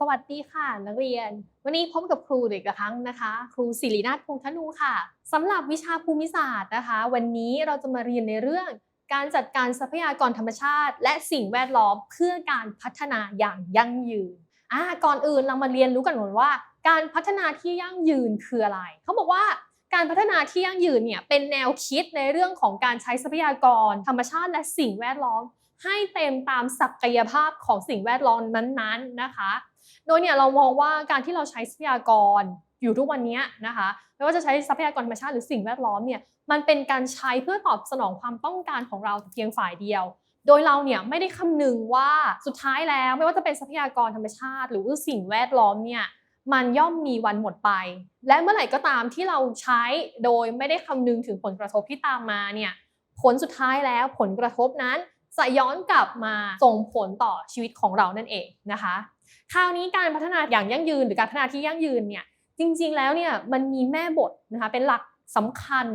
สวัสดีค่ะนักเรียน วันนี้พบกับครูอีกครั้งนะคะ ครูศิรินาถพงษ์ธนูค่ะสำหรับวิชาภูมิศาสตร์นะคะ วันนี้เราจะมาเรียนในเรื่อง การจัดการทรัพยากรธรรมชาติ และสิ่งแวดล้อมเพื่อการพัฒนาอย่างยั่งยืนอ่าก่อนอื่นเรามาเรียนรู้กันก่อนว่า การพัฒนาที่ยั่งยืนคืออะไร เขาบอกว่าการพัฒนาที่ยั่งยืนเนี่ยเป็นแนวคิดในเรื่องของการใช้ทรัพยากร ธรรมชาติและสิ่งแวดล้อม ให้เต็มตามศักยภาพของสิ่งแวดล้อมนั้นๆนะคะ โดยเนี่ยเรามองว่าการที่เราใช้ทรัพยากรอยู่ทุกวันนี้นะคะไม่ว่าจะใช้ทรัพยากรธรรมชาติหรือสิ่งแวดล้อมเนี่ยมันเป็นการใช้เพื่อตอบสนองความต้องการของเราเพียงฝ่ายเดียว โดยเราเนี่ยไม่ได้คำนึงว่าสุดท้ายแล้วไม่ว่าจะเป็นทรัพยากรธรรมชาติ หรือว่าสิ่งแวดล้อมเนี่ยมันย่อมมีวันหมดไป และเมื่อไหร่ก็ตามที่เราใช้โดยไม่ได้คำนึงถึงผลกระทบที่ตามมาเนี่ยผลสุดท้ายแล้วผลกระทบนั้นจะย้อนกลับมาส่งผลต่อชีวิตของเรานั่นเองนะคะ คราวนี้การพัฒนาอย่างยั่งยืนหรือการพัฒนาที่ยั่งยืนเนี่ยจริงๆแล้วเนี่ยมันมีแม่บทนะคะเป็นหลักสำคัญ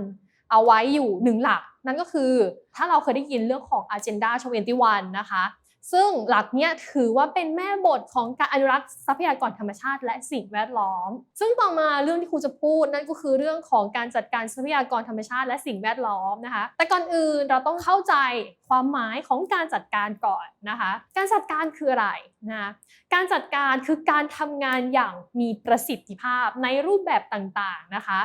เอาไว้อยู่หนึ่งหลัก นั่นก็คือถ้าเราเคยได้ยินเรื่องของ Agenda 21 นะคะ ซึ่งหลักเนี้ยถือว่าเป็นแม่บทของการอนุรักษ์ทรัพยากรธรรมชาติและสิ่งแวดล้อม ซึ่งต่อมาเรื่องที่ครูจะพูดนั่นก็คือเรื่องของการจัดการทรัพยากรธรรมชาติและสิ่งแวดล้อมนะคะ แต่ก่อนอื่นเราต้องเข้าใจความหมายของการจัดการก่อนนะคะ การจัดการคืออะไรนะการจัดการคือการทำงานอย่างมีประสิทธิภาพในรูปแบบต่างๆนะคะ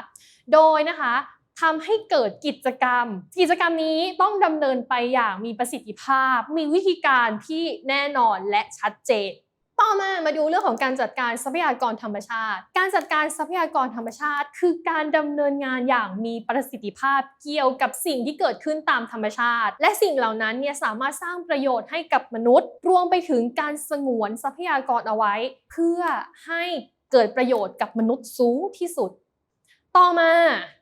โดยนะคะ ทำให้เกิดกิจกรรม กิจกรรมนี้ต้องดำเนินไปอย่างมีประสิทธิภาพ มีวิธีการที่แน่นอนและชัดเจนต่อมามาดูเรื่องของการจัดการทรัพยากรธรรมชาติ การจัดการทรัพยากรธรรมชาติ คือการดำเนินงานอย่างมีประสิทธิภาพเกี่ยวกับสิ่งที่เกิดขึ้นตามธรรมชาติ และสิ่งเหล่านั้นเนี่ยสามารถสร้างประโยชน์ให้กับมนุษย์ รวมไปถึงการสงวนทรัพยากรเอาไว้ เพื่อให้เกิดประโยชน์กับมนุษย์สูงที่สุด ต่อมา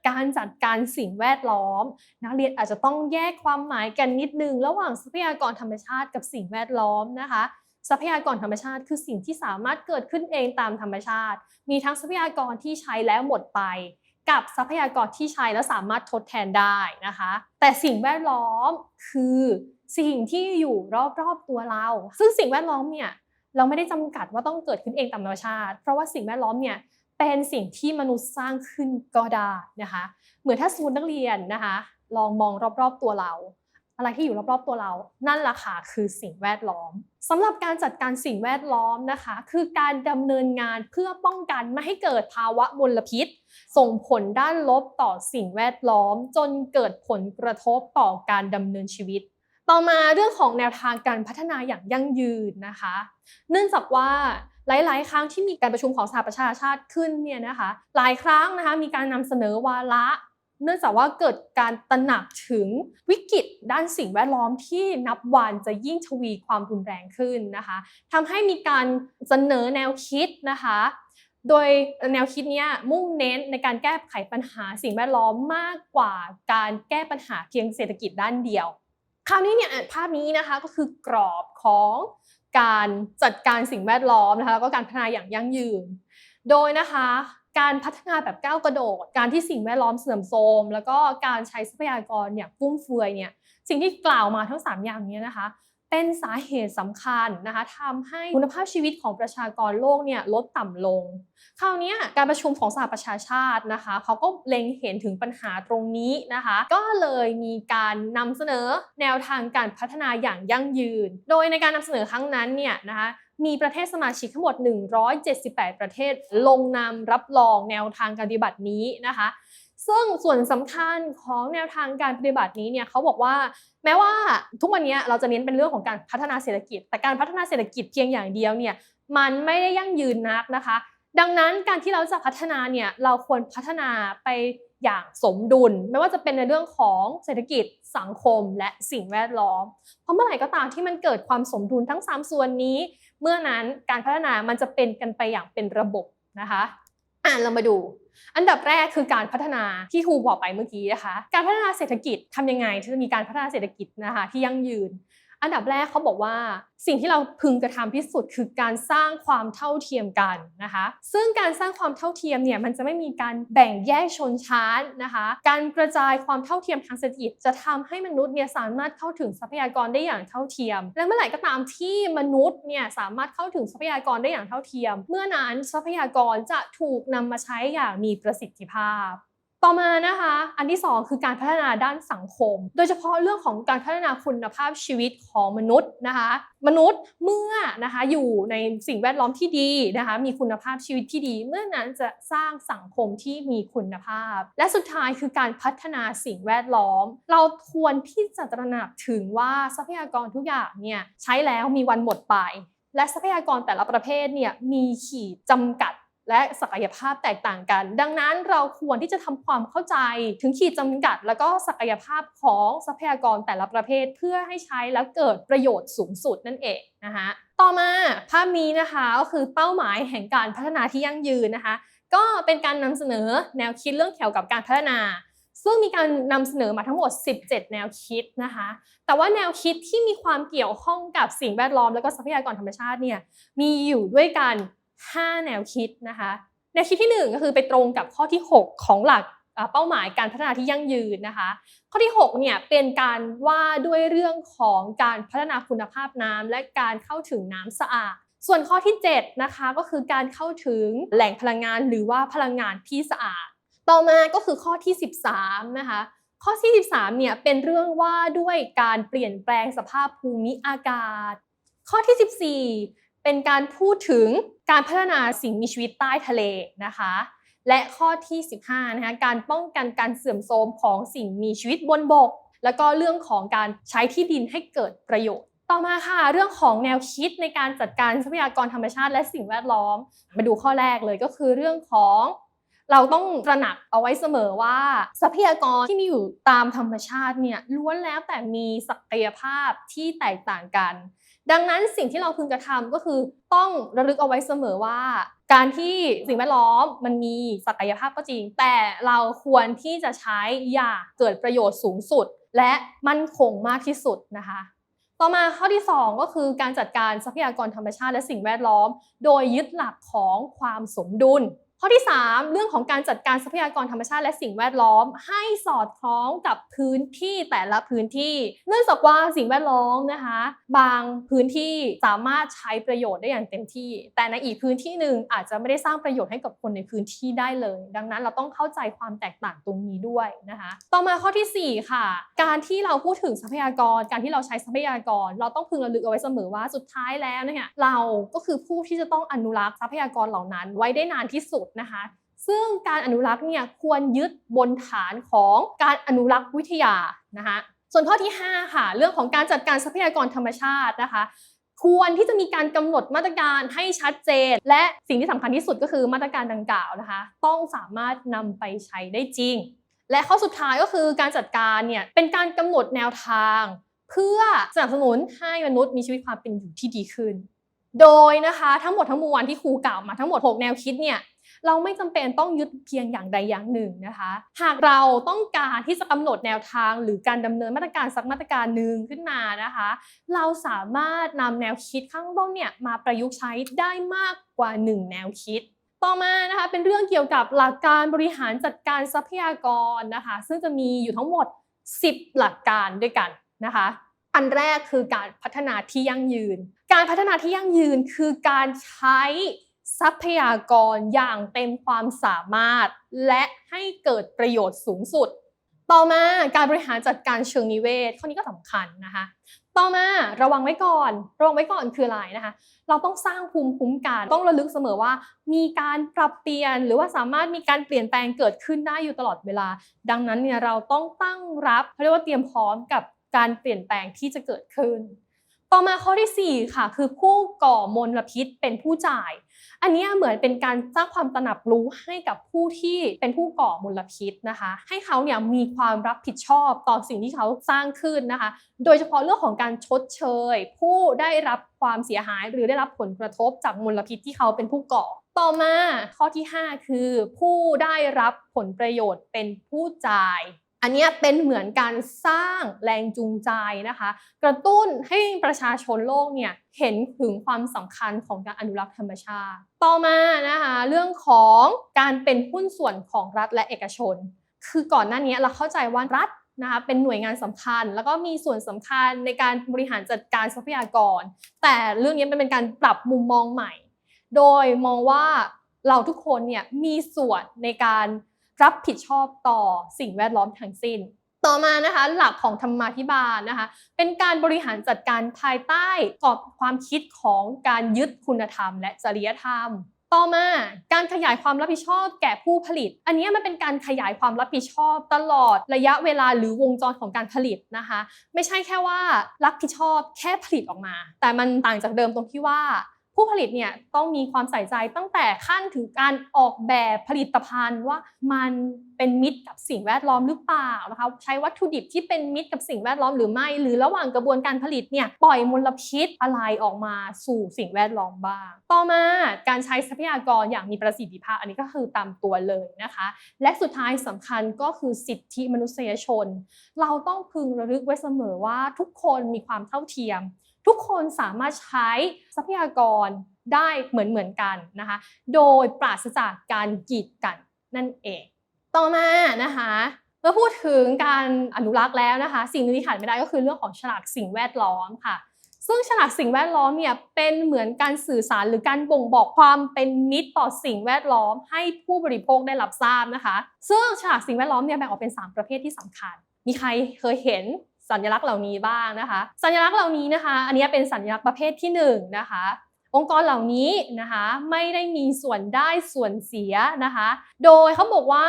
การจัดการสิ่งแวดล้อม นักเรียนอาจจะต้องแยกความหมายกันนิดนึง ระหว่างทรัพยากรธรรมชาติกับสิ่งแวดล้อมนะคะ ทรัพยากรธรรมชาติคือสิ่งที่สามารถเกิดขึ้นเองตามธรรมชาติ มีทั้งทรัพยากรที่ใช้แล้วหมดไป กับทรัพยากรที่ใช้แล้วสามารถทดแทนได้นะคะ แต่สิ่งแวดล้อมคือสิ่งที่อยู่รอบๆตัวเรา ซึ่งสิ่งแวดล้อมเนี่ยเราไม่ได้จำกัดว่าต้องเกิดขึ้นเองตามธรรมชาติ เพราะว่าสิ่งแวดล้อมเนี่ย เป็นสิ่งที่มนุษย์สร้างขึ้นก็ได้นะคะ เหมือนถ้าสมมตินักเรียนนะคะ ลองมองรอบๆตัวเรา อะไรที่อยู่รอบๆตัวเรา นั่นแหละค่ะคือสิ่งแวดล้อมสำหรับการจัดการสิ่งแวดล้อมนะคะ คือการดำเนินงานเพื่อป้องกันไม่ให้เกิดภาวะมลพิษ ส่งผลด้านลบต่อสิ่งแวดล้อม จนเกิดผลกระทบต่อการดำเนินชีวิตต่อมาเรื่องของแนวทางการพัฒนาอย่างยั่งยืนนะคะ เนื่องจากว่า หลาย ๆ ครั้งที่มีการประชุมของสหประชาชาติขึ้นเนี่ยนะคะหลายครั้งนะคะมีการนำเสนอวาระเนื่องจากว่าเกิดการตระหนักถึงวิกฤตด้านสิ่งแวดล้อมที่นับวันจะยิ่งทวีความรุนแรงขึ้นนะคะทำให้มีการเสนอแนวคิดนะคะ โดยแนวคิดนี้มุ่งเน้นในการแก้ไขปัญหาสิ่งแวดล้อมมากกว่าการแก้ปัญหาเพียงเศรษฐกิจด้านเดียว คราวนี้เนี่ยภาพนี้นะคะก็คือกรอบของ การจัดการสิ่งแวดล้อมนะคะแล้วก็การพัฒนาอย่างยั่งยืน โดยนะคะการพัฒนาแบบก้าวกระโดด การที่สิ่งแวดล้อมเสื่อมโทรม แล้วก็การใช้ทรัพยากรอย่างฟุ่มเฟือยเนี่ยสิ่งที่กล่าวมาทั้ง 3 อย่างนี้นะคะ เป็นสาเหตุสำคัญนะคะทำให้คุณภาพชีวิตของประชากรโลกเนี่ยลดต่ำลง คราวนี้การประชุมของสหประชาชาตินะคะเขาก็เล็งเห็นถึงปัญหาตรงนี้นะคะ ก็เลยมีการนำเสนอแนวทางการพัฒนาอย่างยั่งยืน โดยในการนำเสนอครั้งนั้นเนี่ยนะคะมีประเทศสมาชิกทั้งหมด 178 ประเทศ ลงนามรับรองแนวทางการปฏิบัตินี้นะคะ ซึ่งส่วนสำคัญของแนวทางการปฏิบัตินี้เนี่ยเขาบอกว่าแม้ว่าทุกวันนี้เราจะเน้นเป็นเรื่องของการพัฒนาเศรษฐกิจ แต่การพัฒนาเศรษฐกิจเพียงอย่างเดียวเนี่ยมันไม่ได้ยั่งยืนนักนะคะ ดังนั้นการที่เราจะพัฒนาเนี่ยเราควรพัฒนาไปอย่างสมดุล ไม่ว่าจะเป็นในเรื่องของเศรษฐกิจสังคมและสิ่งแวดล้อม เพราะเมื่อไหร่ก็ตามที่มันเกิดความสมดุลทั้ง 3 ส่วนนี้ เมื่อนั้นการพัฒนามันจะเป็นกันไปอย่างเป็นระบบนะคะ อ่านเรามาดูอันดับแรกคือการพัฒนาที่ครูบอกไปเมื่อกี้นะคะ การพัฒนาเศรษฐกิจทำยังไงที่จะมีการพัฒนาเศรษฐกิจนะคะที่ยั่งยืน อันดับแรกเขาบอกว่าสิ่งที่เราพึงกระทำที่สุดคือการสร้างความเท่าเทียมกันนะคะ ซึ่งการสร้างความเท่าเทียมเนี่ยมันจะไม่มีการแบ่งแยกชนชั้นนะคะ การกระจายความเท่าเทียมทางเศรษฐกิจจะทำให้มนุษย์เนี่ยสามารถเข้าถึงทรัพยากรได้อย่างเท่าเทียม และเมื่อไหร่ก็ตามที่มนุษย์เนี่ยสามารถเข้าถึงทรัพยากรได้อย่างเท่าเทียม เมื่อนั้นทรัพยากรจะถูกนำมาใช้อย่างมีประสิทธิภาพ ต่อมานะคะ อันที่ 2 คือการพัฒนาด้านสังคม โดยเฉพาะเรื่องของการพัฒนาคุณภาพชีวิตของมนุษย์นะคะ มนุษย์เมื่อนะคะอยู่ในสิ่งแวดล้อมที่ดีนะคะ มีคุณภาพชีวิตที่ดี เมื่อนั้นจะสร้างสังคมที่มีคุณภาพ และสุดท้ายคือการพัฒนาสิ่งแวดล้อม เราควรที่จะตระหนักถึงว่าทรัพยากรทุกอย่างเนี่ยใช้แล้วมีวันหมดไป และทรัพยากรแต่ละประเภทเนี่ยมีขีดจำกัด และศักยภาพแตกต่างกัน ดังนั้นเราควรที่จะทำความเข้าใจถึงขีดจำกัด แล้วก็ศักยภาพของทรัพยากรแต่ละประเภทเพื่อให้ใช้แล้วเกิดประโยชน์สูงสุดนั่นเองนะคะต่อมาภาพนี้นะคะก็คือเป้าหมายแห่งการพัฒนาที่ยั่งยืนนะคะ ก็เป็นการนำเสนอแนวคิดเรื่องเกี่ยวกับการพัฒนา ซึ่งมีการนำเสนอมาทั้งหมด 17 แนวคิดนะคะ แต่ว่าแนวคิดที่มีความเกี่ยวข้องกับสิ่งแวดล้อมและก็ทรัพยากรธรรมชาติเนี่ยมีอยู่ด้วยกัน 5 แนวคิดนะคะแนวคิดที่ 1 ก็คือไปตรงกับข้อที่ 6 ของหลักเป้าหมายการพัฒนาที่ยั่งยืนนะคะ ข้อที่6เนี่ยเป็นการว่าด้วยเรื่องของการพัฒนาคุณภาพน้ำและการเข้าถึงน้ำสะอาด ส่วนข้อที่7นะคะก็คือการเข้าถึงแหล่งพลังงานหรือว่าพลังงานที่สะอาด ต่อมาก็คือข้อที่ 13นะคะข้อที่13เนี่ยเป็นเรื่องว่าด้วยการเปลี่ยนแปลงสภาพภูมิอากาศ ข้อที่ 14 เป็นการพูดถึงการพัฒนาสิ่งมีชีวิตใต้ทะเลนะคะ และข้อที่ 15นะคะการป้องกันการเสื่อมโทรมของสิ่งมีชีวิตบนบก แล้วก็เรื่องของการใช้ที่ดินให้เกิดประโยชน์ ต่อมาค่ะ เรื่องของแนวคิดในการจัดการทรัพยากรธรรมชาติและสิ่งแวดล้อม มาดูข้อแรกเลยก็คือเรื่องของ เราต้องตระหนักเอาไว้เสมอว่าทรัพยากรที่มีอยู่ตามธรรมชาติเนี่ยล้วนแล้วแต่มีศักยภาพที่แตกต่างกัน ดังนั้นสิ่งที่เราพึงกระทำก็คือต้องระลึกเอาไว้เสมอว่า การที่สิ่งแวดล้อมมันมีศักยภาพก็จริง แต่เราควรที่จะใช้อย่างเกิดประโยชน์สูงสุด และมั่นคงมากที่สุดนะคะต่อมาข้อที่ 2 ก็คือการจัดการทรัพยากรธรรมชาติและสิ่งแวดล้อม โดยยึดหลักของความสมดุล ข้อที่ 3 เรื่องของการจัดการทรัพยากรธรรมชาติและสิ่งแวดล้อม ให้สอดคล้องกับพื้นที่แต่ละพื้นที่ เนื่องจากว่าสิ่งแวดล้อมนะคะ บางพื้นที่สามารถใช้ประโยชน์ได้อย่างเต็มที่ แต่ในอีกพื้นที่หนึ่งอาจจะไม่ได้สร้างประโยชน์ให้กับคนในพื้นที่ได้เลย ดังนั้นเราต้องเข้าใจความแตกต่างตรงนี้ด้วยนะคะ ต่อมาข้อทีสี่4 ค่ะ การที่เราพูดถึงทรัพยากร การที่เราใช้ทรัพยากร เราต้องพึงระลึกเอาไว้เสมอว่าสุดท้ายแล้วเนี่ยเราก็คือผู้ที่จะต้องอนุรักษ์ทรัพยากรเหล่านั้น ไว้ได้นานที่สุดนะคะ ซึ่งการอนุรักษ์เนี่ยควรยึดบนฐานของการอนุรักษ์วิทยานะคะส่วนข้อที่ 5 ค่ะ เรื่องของการจัดการทรัพยากรธรรมชาตินะคะ ควรที่จะมีการกำหนดมาตรการให้ชัดเจน และสิ่งที่สำคัญที่สุดก็คือมาตรการดังกล่าวนะคะ ต้องสามารถนำไปใช้ได้จริง และข้อสุดท้ายก็คือการจัดการเนี่ยเป็นการกำหนดแนวทาง เพื่อสนับสนุนให้มนุษย์มีชีวิตความเป็นอยู่ที่ดีขึ้น โดยนะคะทั้งหมดทั้งมวลที่ครูกล่าวมาทั้งหมด 6 แนวคิดเนี่ย เราไม่จำเป็นต้องยึดเพียงอย่างใดอย่างหนึ่งนะคะ หากเราต้องการที่จะกำหนดแนวทาง หรือการดำเนินมาตรการสักมาตรการหนึ่งขึ้นมานะคะ เราสามารถนำแนวคิดข้างต้นเนี่ยมาประยุกต์ใช้ได้มากกว่า 1 แนวคิดต่อมานะคะเป็นเรื่องเกี่ยวกับหลักการบริหารจัดการทรัพยากรนะคะ ซึ่งจะมีอยู่ทั้งหมด 10 หลักการด้วยกันนะคะ อันแรกคือการพัฒนาที่ยั่งยืน การพัฒนาที่ยั่งยืนคือการใช้ ทรัพยากรอย่างเต็มความสามารถ และให้เกิดประโยชน์สูงสุด ต่อมาการบริหารจัดการเชิงนิเวศข้อนี้ก็สำคัญนะคะ ต่อมาระวังไว้ก่อน ระวังไว้ก่อนคืออะไรนะคะ เราต้องสร้างภูมิคุ้มกัน ต้องระลึกเสมอว่า มีการปรับเปลี่ยน หรือว่าสามารถมีการเปลี่ยนแปลงเกิดขึ้นได้อยู่ตลอดเวลา ดังนั้นเนี่ยเราต้องตั้งรับเขาเรียกว่าเตรียมพร้อมกับการเปลี่ยนแปลงที่จะเกิดขึ้น ต่อมาข้อที่ 4 ค่ะ คือผู้ก่อมลพิษเป็นผู้จ่าย อันนี้เหมือนเป็นการสร้างความตระหนักรู้ให้กับผู้ที่เป็นผู้ก่อมลพิษนะคะ ให้เขาเนี่ยมีความรับผิดชอบต่อสิ่งที่เขาสร้างขึ้นนะคะ โดยเฉพาะเรื่องของการชดเชย ผู้ได้รับความเสียหายหรือได้รับผลกระทบจากมลพิษที่เขาเป็นผู้ก่อต่อมาข้อที่ 5 คือ ผู้ได้รับผลประโยชน์เป็นผู้จ่าย อันนี้เป็นเหมือนการสร้างแรงจูงใจนะคะ กระตุ้นให้ประชาชนโลกเนี่ยเห็นถึงความสำคัญของการอนุรักษ์ธรรมชาติ ต่อมานะคะเรื่องของการเป็นหุ้นส่วนของรัฐและเอกชน คือก่อนหน้านี้เราเข้าใจว่ารัฐนะคะเป็นหน่วยงานสำคัญ แล้วก็มีส่วนสำคัญในการบริหารจัดการทรัพยากร แต่เรื่องนี้เป็นการปรับมุมมองใหม่ โดยมองว่าเราทุกคนเนี่ยมีส่วนในการ รับผิดชอบต่อสิ่งแวดล้อมทั้งสิ้น ต่อมานะคะหลักของธรรมาภิบาลนะคะ เป็นการบริหารจัดการภายใต้กรอบความคิดของการยึดคุณธรรม และจริยธรรม ต่อมาการขยายความรับผิดชอบแก่ผู้ผลิต อันนี้มันเป็นการขยายความรับผิดชอบตลอดระยะเวลาหรือวงจรของการผลิตนะคะ ไม่ใช่แค่ว่ารับผิดชอบแค่ผลิตออกมา แต่มันต่างจากเดิมตรงที่ว่า ผู้ผลิตเนี่ยต้องมีความใส่ใจตั้งแต่ขั้นถึงการออกแบบผลิตภัณฑ์ว่ามันเป็นมิตรกับสิ่งแวดล้อมหรือเปล่านะคะใช้วัตถุดิบที่เป็นมิตรกับสิ่งแวดล้อมหรือไม่ หรือระหว่างกระบวนการผลิตเนี่ยปล่อยมลพิษอะไรออกมาสู่สิ่งแวดล้อมบ้าง ต่อมาการใช้ทรัพยากรอย่างมีประสิทธิภาพ อันนี้ก็คือตามตัวเลยนะคะ และสุดท้ายสำคัญก็คือสิทธิมนุษยชน เราต้องพึงระลึกไว้เสมอว่าทุกคนมีความเท่าเทียม ทุกคนสามารถใช้ทรัพยากรได้เหมือนเหมือนกันนะคะ โดยปราศจากการกีดกันนั่นเอง ต่อมานะคะเมื่อพูดถึงการอนุรักษ์แล้วนะคะ สิ่งหนึงที่ขาดไม่ได้ก็คือเรื่องของฉลากสิ่งแวดล้อมค่ะ ซึ่งฉลากสิ่งแวดล้อมเนี่ยเป็นเหมือนการสื่อสารหรือการบ่งบอกความเป็นมิตรต่อสิ่งแวดล้อม ให้ผู้บริโภคได้รับทราบนะคะ ซึ่งฉลากสิ่งแวดล้อมเนี่ยแบ่งออกเป็น 3 ประเภทที่สำคัญ มีใครเคยเห็น สัญลักษณ์เหล่านี้บ้างนะคะ สัญลักษณ์เหล่านี้นะคะ อันนี้เป็นสัญลักษณ์ประเภทที่1นงนะคะองค์กรเหล่านี้นะคะไม่ได้มีส่วนได้ส่วนเสียนะคะ โดยเขาบอกว่า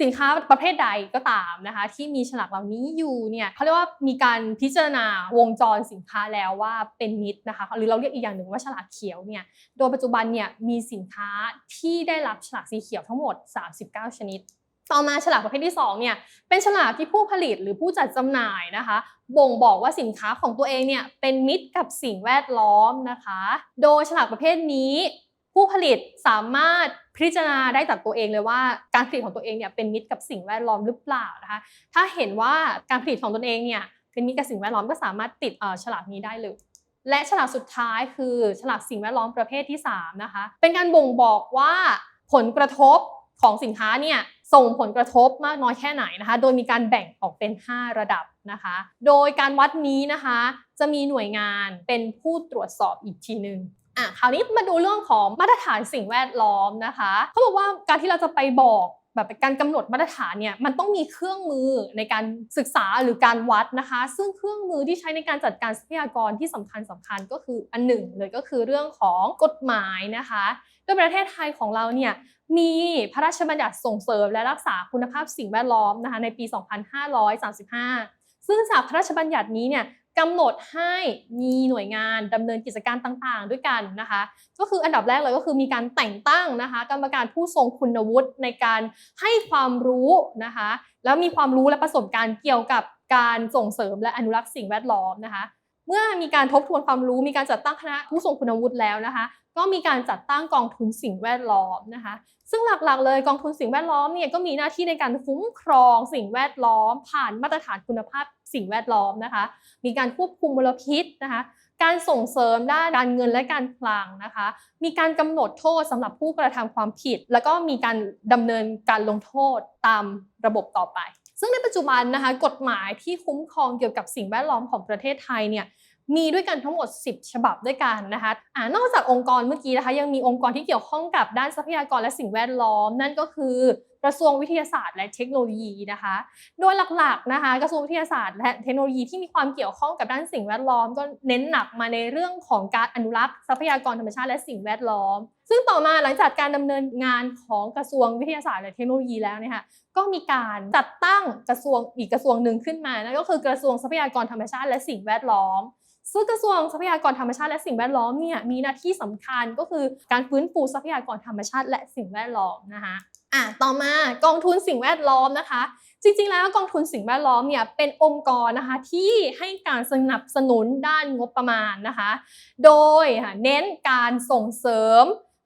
สินค้าประเภทใดก็ตามนะคะ ที่มีฉลากเหล่านี้อยู่เนี่ยเขาเรียกว่ามีการพิจารณาวงจรสินค้าแล้วว่าเป็นมิตรนะคะหรือเราเรียกอีกอย่างหนึ่งว่าฉลากเขียวเนี่ยโดยปัจจุบันเนี่ยมีสินค้าที่ได้รับฉลากสีเขียวทั้งหมด 39 ชนิด ต่อมาฉลากประเภทที่2เนี่ยเป็นฉลากที่ผู้ผลิตหรือผู้จัดจำหน่ายนะคะ บ่งบอกว่าสินค้าของตัวเองเนี่ยเป็นมิตรกับสิ่งแวดล้อมนะคะ โดยฉลากประเภทนี้ ผู้ผลิตสามารถพิจารณาได้จากตัวเองเลยว่าการผลิตของตัวเองเนี่ยเป็นมิตรกับสิ่งแวดล้อมหรือเปล่านะคะ ถ้าเห็นว่าการผลิตของตนเองเนี่ยเป็นมิตรกับสิ่งแวดล้อมก็สามารถติดฉลากนี้ได้เลยและฉลากสุดท้ายคือฉลากสิ่งแวดล้อมประเภทที่3นะคะเป็นการบ่งบอกว่าผลกระทบ ของสินค้าเนี่ยส่งผลกระทบมากน้อยแค่ไหนนะคะ โดยมีการแบ่งออกเป็น 5 ระดับนะคะ โดยการวัดนี้นะคะ จะมีหน่วยงานเป็นผู้ตรวจสอบอีกทีหนึ่งอะคราวนี้มาดูเรื่องของมาตรฐานสิ่งแวดล้อมนะคะเขาบอกว่าการที่เราจะไปบอกแบบการกำหนดมาตรฐานเนี่ยมันต้องมีเครื่องมือในการศึกษาหรือการวัดนะคะ ซึ่งเครื่องมือที่ใช้ในการจัดการทรัพยากรที่สำคัญสำคัญก็คืออันหนึ่งเลยก็คือเรื่องของกฎหมายนะคะ โดยประเทศไทยของเราเนี่ยมีพระราชบัญญัติส่งเสริมและรักษาคุณภาพสิ่งแวดล้อมนะคะในปี 2535 ซึ่งจากพระราชบัญญัตินี้เนี่ยกำหนดให้มีหน่วยงานดำเนินกิจการต่างๆ ด้วยกันนะคะ ก็คืออันดับแรกเลยก็คือมีการแต่งตั้งนะคะ กรรมการผู้ทรงคุณวุฒิในการให้ความรู้นะคะ แล้วมีความรู้และประสบการณ์เกี่ยวกับการส่งเสริมและอนุรักษ์สิ่งแวดล้อมนะคะ เมื่อมีการทบทวนความรู้มีการจัดตั้งคณะผู้ทรงคุณวุฒิแล้วนะคะ ก็มีการจัดตั้งกองทุนสิ่งแวดล้อมนะคะ ซึ่งหลักๆ เลยกองทุนสิ่งแวดล้อมเนี่ยก็มีหน้าที่ในการคุ้มครองสิ่งแวดล้อม ผ่านมาตรฐานคุณภาพสิ่งแวดล้อมนะคะ มีการควบคุมมลพิษนะคะ การส่งเสริมด้านการเงินและการคลังนะคะ มีการกำหนดโทษสำหรับผู้กระทำความผิด แล้วก็มีการดำเนินการลงโทษตามระบบต่อไป ซึ่งในปัจจุบันนะคะกฎหมายที่คุ้มครองเกี่ยวกับสิ่งแวดล้อมของประเทศไทยเนี่ย มีด้วยกันทั้งหมด 10 ฉบับด้วยกันนะคะอ่านอกจากองค์กรเมื่อกี้นะคะ ยังมีองค์กรที่เกี่ยวข้องกับด้านทรัพยากรและสิ่งแวดล้อม นั่นก็คือกระทรวงวิทยาศาสตร์และเทคโนโลยีนะคะ โดยหลักๆนะคะ กระทรวงวิทยาศาสตร์และเทคโนโลยีที่มีความเกี่ยวข้องกับด้านสิ่งแวดล้อม ก็เน้นหนักมาในเรื่องของการอนุรักษ์ทรัพยากรธรรมชาติและสิ่งแวดล้อม ซึ่งต่อมาหลังจากการดำเนินงานของกระทรวงวิทยาศาสตร์และเทคโนโลยีแล้วเนี่ยค่ะก็มีการจัดตั้งกระทรวงอีกกระทรวงหนึ่งขึ้นมานั่นก็คือกระทรวงทรัพยากรธรรมชาติและสิ่งแวดล้อม ซึ่งกระทรวงทรัพยากรธรรมชาติและสิ่งแวดล้อมเนี่ยมีหน้าที่สำคัญก็คือการฟื้นฟูทรัพยากรธรรมชาติและสิ่งแวดล้อมนะคะอะต่อมากองทุนสิ่งแวดล้อมนะคะ จริงๆแล้วกองทุนสิ่งแวดล้อมเนี่ยเป็นองค์กรนะคะที่ให้การสนับสนุนด้านงบประมาณนะคะ โดยเน้นการส่งเสริม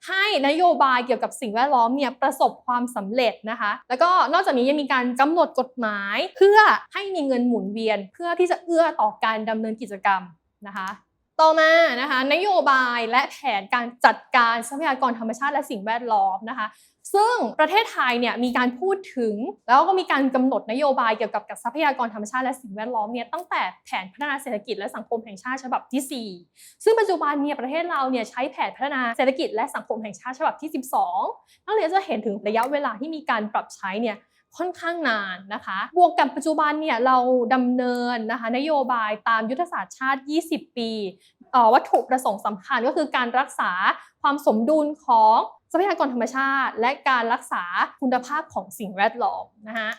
ให้นโยบายเกี่ยวกับสิ่งแวดล้อมเนี่ยประสบความสำเร็จนะคะ แล้วก็นอกจากนี้ยังมีการกำหนดกฎหมาย เพื่อให้มีเงินหมุนเวียน เพื่อที่จะเอื้อต่อการดำเนินกิจกรรม นะคะต่อมานะคะนโยบายและแผนการจัดการทรัพยากรธรรมชาติและสิ่งแวดล้อมนะคะ ซึ่งประเทศไทยเนี่ยมีการพูดถึง แล้วก็มีการกำหนดนโยบายเกี่ยวกับทรัพยากรธรรมชาติและสิ่งแวดล้อมเนี่ยตั้งแต่แผนพัฒนาเศรษฐกิจและสังคมแห่งชาติฉบับที่ 4 ซึ่งปัจจุบันเนี่ยประเทศเราเนี่ยใช้แผนพัฒนาเศรษฐกิจและสังคมแห่งชาติฉบับที่ 12นักเรียนจะเห็นถึงระยะเวลาที่มีการปรับใช้เนี่ย ค่อนข้างนานนะคะ บวกกับปัจจุบันเนี่ยเราดำเนินนะคะนโยบายตามยุทธศาสตร์ชาติ 20 ปี วัตถุประสงค์สำคัญก็คือการรักษาความสมดุลของทรัพยากรธรรมชาติ และการรักษาคุณภาพของสิ่งแวดล้อมนะคะ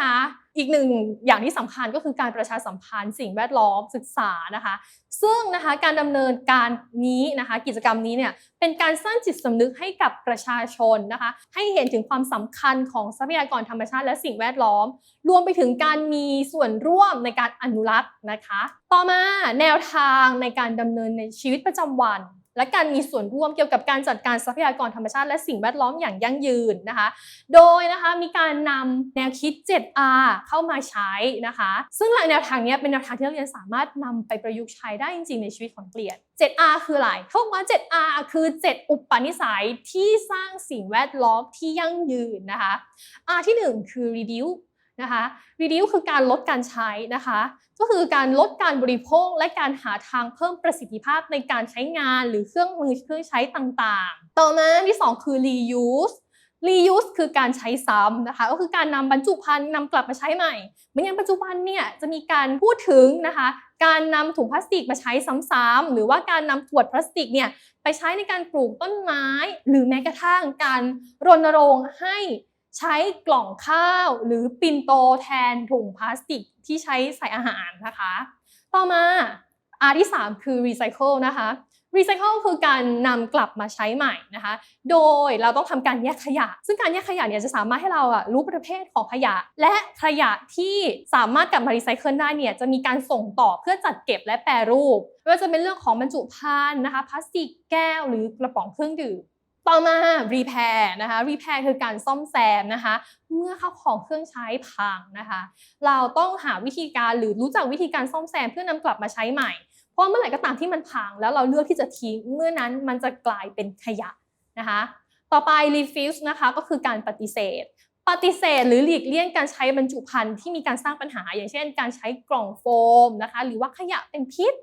นะคะ อีกหนึ่งอย่างที่สำคัญก็คือการประชาสัมพันธ์สิ่งแวดล้อมศึกษานะคะ ซึ่งนะคะการดำเนินการนี้นะคะ กิจกรรมนี้เนี่ยเป็นการสร้างจิตสำนึกให้กับประชาชนนะคะ ให้เห็นถึงความสำคัญของทรัพยากรธรรมชาติและสิ่งแวดล้อม รวมไปถึงการมีส่วนร่วมในการอนุรักษ์นะคะ ต่อมาแนวทางในการดำเนินในชีวิตประจำวัน และการมีส่วนร่วมเกี่ยวกับการจัดการทรัพยากรธรรมชาติและสิ่งแวดล้อมอย่างยั่งยืนนะคะ โดยนะคะมีการนำแนวคิด 7R เข้ามาใช้นะคะ ซึ่งหลักแนวทางนี้เป็นแนวทางที่นักเรียนสามารถนำไปประยุกต์ใช้ได้จริง ๆ ในชีวิตของนักเรียน 7R คืออะไรเขาบอกว่า 7R คือ 7 อุปนิสัยที่สร้างสิ่งแวดล้อมที่ยั่งยืนนะคะ R ที่ 1 คือ reduce นะคะ reduce คือการลดการใช้นะคะ ก็คือการลดการบริโภคและการหาทางเพิ่มประสิทธิภาพในการใช้งานหรือเครื่องมือเครื่องใช้ต่างๆ ต่อมาที่ 2 คือ reuse reuse คือการใช้ซ้ำนะคะ ก็คือการนำบรรจุภัณฑ์นำกลับมาใช้ใหม่เหมือนอย่างปัจจุบันเนี่ยจะมีการพูดถึงนะคะ การนำถุงพลาสติกมาใช้ซ้ำๆหรือว่าการนำขวดพลาสติกเนี่ยไปใช้ในการปลูกต้นไม้ หรือแม้กระทั่งการรณรงค์ให้ ใช้กล่องข้าวหรือปิ่นโตแทนถุงพลาสติกที่ใช้ใส่อาหารนะคะ ต่อมา R ที่ 3 คือ recycle นะคะ recycle คือการนำกลับมาใช้ใหม่นะคะ โดยเราต้องทำการแยกขยะ ซึ่งการแยกขยะเนี่ยจะสามารถให้เราอะรู้ประเภทของขยะ และขยะที่สามารถกลับมารีไซเคิลได้เนี่ยจะมีการส่งต่อเพื่อจัดเก็บและแปรรูปไม่ว่าจะเป็นเรื่องของบรรจุภัณฑ์นะคะพลาสติกแก้วหรือกระป๋องเครื่องดื่ม ต่อมา repair นะคะ repair คือการซ่อมแซมนะคะ เมื่อข้าวของเครื่องใช้พังนะคะ เราต้องหาวิธีการหรือรู้จักวิธีการซ่อมแซมเพื่อนำกลับมาใช้ใหม่ เพราะเมื่อไหร่ก็ตามที่มันพัง แล้วเราเลือกที่จะทิ้งเมื่อนั้นมันจะกลายเป็นขยะนะคะ ต่อไป refuse นะคะก็คือการปฏิเสธ ปฏิเสธหรือหลีกเลี่ยงการใช้บรรจุภัณฑ์ที่มีการสร้างปัญหา อย่างเช่น การใช้กล่องโฟมนะคะ หรือว่าขยะเป็นพิษ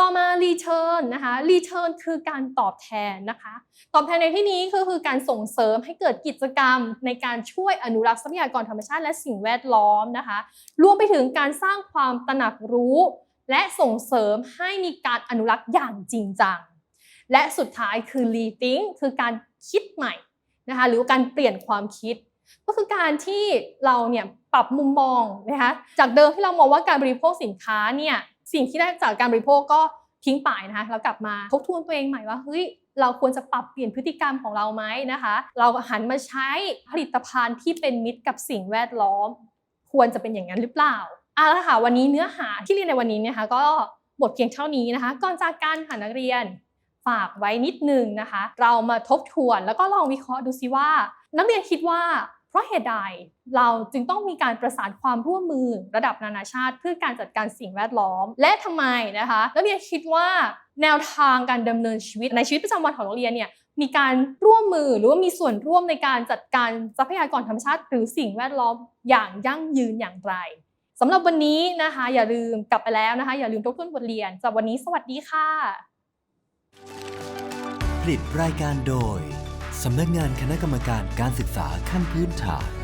ต่อมา return นะคะ return คือการตอบแทนนะคะ ตอบแทนในที่นี้ก็คือการส่งเสริมให้เกิดกิจกรรมในการช่วยอนุรักษ์ทรัพยากรธรรมชาติและสิ่งแวดล้อมนะคะ รวมไปถึงการสร้างความตระหนักรู้ และส่งเสริมให้มีการอนุรักษ์อย่างจริงจัง และสุดท้ายคือ rethink คือการคิดใหม่นะคะ หรือการเปลี่ยนความคิด ก็คือการที่เราเนี่ยปรับมุมมองนะคะ จากเดิมที่เรามองว่าการบริโภคสินค้าเนี่ย สิ่งที่ได้จากการบริโภคก็ทิ้งไปนะคะแล้วกลับมาทบทวนตัวเองใหม่ว่าเฮ้ยเราควรจะปรับเปลี่ยนพฤติกรรมของเราไหมนะคะ เราหันมาใช้ผลิตภัณฑ์ที่เป็นมิตรกับสิ่งแวดล้อม ควรจะเป็นอย่างนั้นหรือเปล่าเอาละค่ะวันนี้เนื้อหาที่เรียนในวันนี้นะคะก็หมดเพียงเท่านี้นะคะ ก่อนจากการค่ะนักเรียนฝากไว้นิดนึงนะคะ เรามาทบทวนแล้วก็ลองวิเคราะห์ดูซิว่า นักเรียนคิดว่า เพราะเหตุใดเราจึงต้องมีการประสานความร่วมมือระดับนานาชาติ เพื่อการจัดการสิ่งแวดล้อม และทำไมนะคะนักเรียนคิดว่าแนวทางการดำเนินชีวิตในชีวิตประจำวันของนักเรียนเนี่ยมีการร่วมมือหรือว่ามีส่วนร่วมในการจัดการทรัพยากรธรรมชาติ หรือสิ่งแวดล้อมอย่างยั่งยืนอย่างไรสำหรับวันนี้นะคะ อย่าลืมกลับไปแล้วนะคะ อย่าลืมทบทวนบทเรียนสำหรับวันนี้สวัสดีค่ะ ผลิตรายการโดย สำนักงานคณะกรรมการการศึกษาขั้นพื้นฐาน